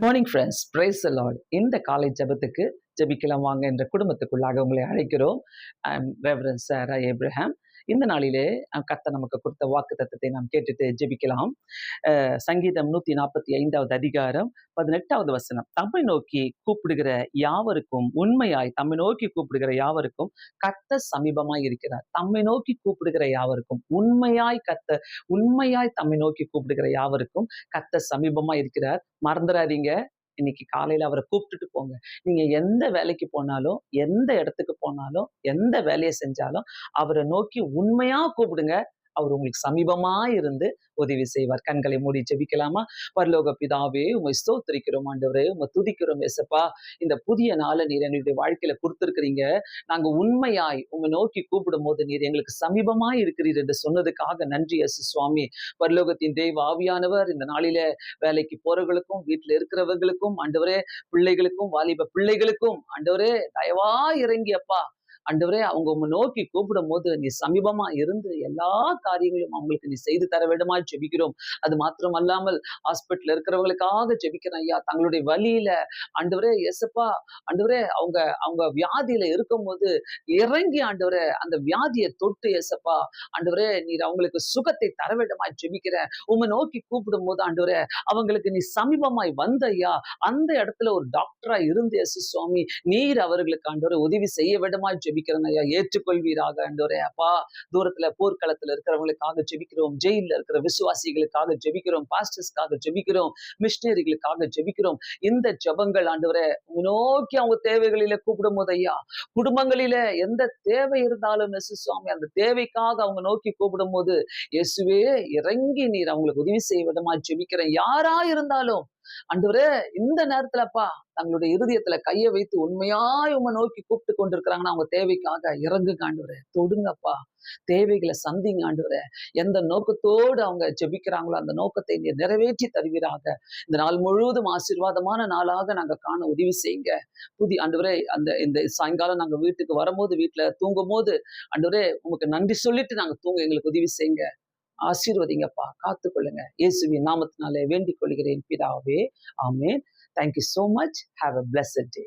Morning friends price Lord இந்த காலை ஜெபத்துக்கு ஜெபிக்கலாம் வாங்க என்ற குடும்பத்துக்குள்ளாக உங்களை அழைக்கிறோம். ஐம் ரெவரன் சாரா ஏப்ரஹாம் இந்த நாளிலே கத்த நமக்கு கொடுத்த வாக்கு தத்தத்தை நாம் கேட்டுட்டு ஜெபிக்கலாம். சங்கீதம் நூத்தி நாற்பத்தி ஐந்தாவது அதிகாரம் பதினெட்டாவது வசனம். தம்மை நோக்கி கூப்பிடுகிற யாவருக்கும் உண்மையாய் தம்மை நோக்கி கூப்பிடுகிற யாவருக்கும் கத்த சமீபமாய் இருக்கிறார். தம்மை நோக்கி கூப்பிடுகிற யாவருக்கும் உண்மையாய் கத்த உண்மையாய் தம்மை நோக்கி கூப்பிடுகிற யாவருக்கும் கத்த சமீபமாய் இருக்கிறார். மறந்துடாதீங்க இன்னைக்கு காலையில அவரை கூப்பிட்டுட்டு போங்க. நீங்க எந்த வேலைக்கு போனாலும் எந்த இடத்துக்கு போனாலும் எந்த வேலையை செஞ்சாலும் அவரை நோக்கி உண்மையா கூப்பிடுங்க. அவர் உங்களுக்கு சமீபமா இருந்து உதவி செய்வார். கண்களை மூடி ஜெபிக்கலாமா? பரலோக பிதாவே உமை ஸ்தோத்திரிக்கிறோம் ஆண்டவரே உமை துதிக்கிறோம் எசப்பா இந்த புதிய நாளை நீர் எங்களுடைய வாழ்க்கையில கொடுத்துருக்கிறீங்க. நாங்க உண்மையாய் உமை நோக்கி கூப்பிடும் போது நீர் எங்களுக்கு சமீபமா இருக்கிறீர் என்று சொன்னதுக்காக நன்றி எஸ் சுவாமி. பரலோகத்தின் தெய்வ ஆவியானவர் இந்த நாளில வேலைக்கு போறவர்களுக்கும் வீட்டுல இருக்கிறவர்களுக்கும் ஆண்டவரே பிள்ளைகளுக்கும் வாலிப பிள்ளைகளுக்கும் ஆண்டவரே தயவா இறங்கி அப்பா. ஆண்டவரே அவங்க உங்க நோக்கி கூப்பிடும் போது நீ சமீபமா இருந்து எல்லா காரியங்களும் அவங்களுக்கு நீ செய்து தர வேண்டுமா ஜெபிக்கிறோம். அது மாத்திரம் அல்லாமல் ஹாஸ்பிட்டல் இருக்கிறவங்களுக்காக ஜெபிக்கிறேன் ஐயா. தங்களுடைய வழியில ஆண்டவரே எசப்பா ஆண்டவரே அவங்க அவங்க வியாதியில இருக்கும்போது இறங்கி ஆண்டவரே அந்த வியாதியை தொட்டு எசப்பா ஆண்டவரே நீர் அவங்களுக்கு சுகத்தை தர வேண்டுமா ஜெபிக்கிறேன். உம்மை நோக்கி கூப்பிடும் போது ஆண்டவரே அவங்களுக்கு நீ சமீபமாய் வந்த ஐயா. அந்த இடத்துல ஒரு டாக்டரா இருந்து எசு சுவாமி நீர் அவர்களுக்கு ஆண்டவரை உதவி செய்ய வேண்டுமா ஜெபி ஜெபிக்கிறேன் ஐயா ஏற்றுக்கொள்வீராக ஆண்டவரே அப்பா தூரத்துல போர்க்களத்துல இருக்கிறவங்களுக்காக ஜெபிக்கிறோம் ஜெயில இருக்கிற விசுவாசிகளுக்காக ஜெபிக்கிறோம் பாஸ்டர்ஸ்க்காக ஜெபிக்கிறோம் மிஷினரிகளுக்காக ஜெபிக்கிறோம் இந்த ஜெபங்கள் ஆண்டவரே நோக்கி அவங்க தேவைகளில கூப்பிடும் போது ஐயா குடும்பங்களில எந்த தேவை இருந்தாலும் எஸ் சுவாமி அந்த தேவைக்காக அவங்க நோக்கி கூப்பிடும் போது இயேசுவே இறங்கி நீர் அவங்களுக்கு உதவி செய்ய விடமா ஜெபிக்கிறேன் யாரா இருந்தாலும் அன்றுவரே இந்த நேரத்துலப்பா தங்களுடைய இருதயத்துல கையை வைத்து உண்மையாய் உண்மை நோக்கி கூப்பிட்டு கொண்டிருக்கிறாங்கன்னா அவங்க தேவைக்காக இறங்குங்க ஆண்டவரே. தொடுங்கப்பா. தேவைகளை சந்திங்க ஆண்டவரே. எந்த நோக்கத்தோடு அவங்க ஜெபிக்கிறாங்களோ அந்த நோக்கத்தை நீர் நிறைவேற்றி தருவீராக. இந்த நாள் முழுவதும் ஆசீர்வாதமான நாளாக நாங்க காண உதவி செய்யுங்க. புதிய ஆண்டவரே அந்த இந்த சாயங்காலம் நாங்க வீட்டுக்கு வரும்போது வீட்டுல தூங்கும் போது ஆண்டவரே உங்களுக்கு நன்றி சொல்லிட்டு நாங்க தூங்க எங்களுக்கு உதவி செய்யுங்க. ஆசீர்வதிங்கப்பா. காத்துக்கொள்ளுங்க. இயேசுவின் நாமத்தினாலே வேண்டிக் கொள்கிறேன். பிதாவே ஆமேன். Thank you so much have a blessed day